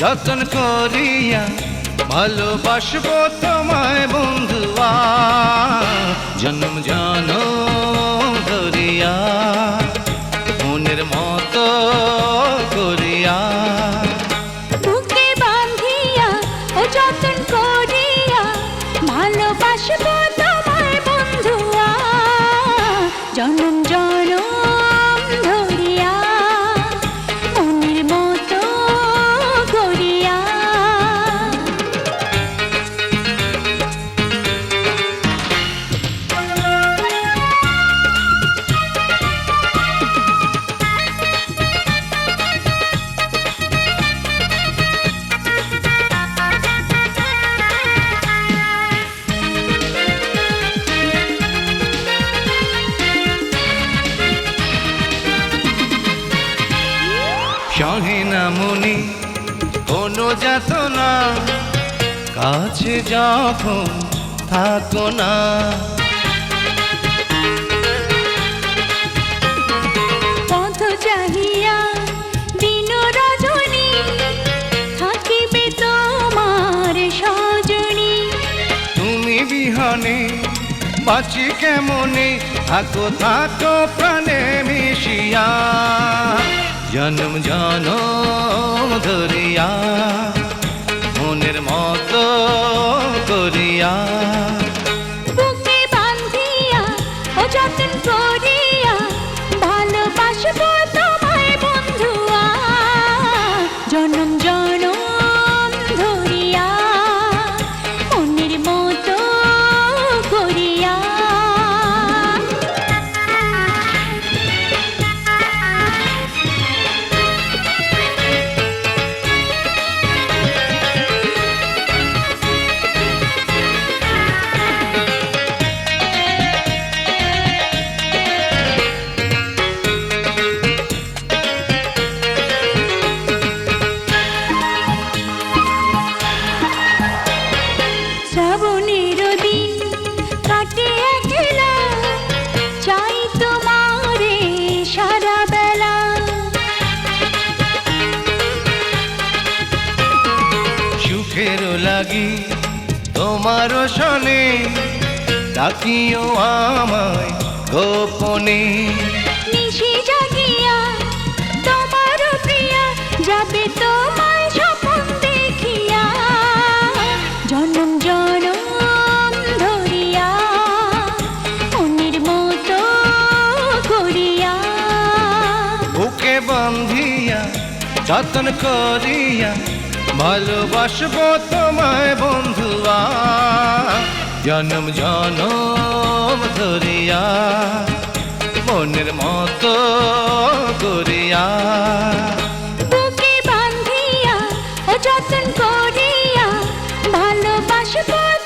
যতন করিয়া ভালোবাসবো তোমায় বন্ধুয়া। জন্ম জনম ধরিয়া, মনের মতো করিয়া। বুকে বাঁধিয়া ও যতন করিয়া ভালোবাসবো সহে না মনি কোনো যাতনা। কাছে যখন থাকো না। পথ চাহিয়া দিন রজনী থাকিবে তোমার সজনী। তুমি বিহনে বাঁচি কেমনে? থাকো থাকো প্রাণে মিশিয়া। জন্ম জনম ধরিয়া মনের মতো করিয়া। শ্রাবণের দিন কাটে একলা, চাই তোমারে সারা বেলা সুখের লাগি তোমারও শনে, ডাকিও আমায় গোপনে। যতন করিয়া ভালোবাসবো তোমায় বন্ধুয়া। জনম জনম ধরিয়া মনের মতো বাঁধিয়া ও যতন করিয়া ভালোবাসবো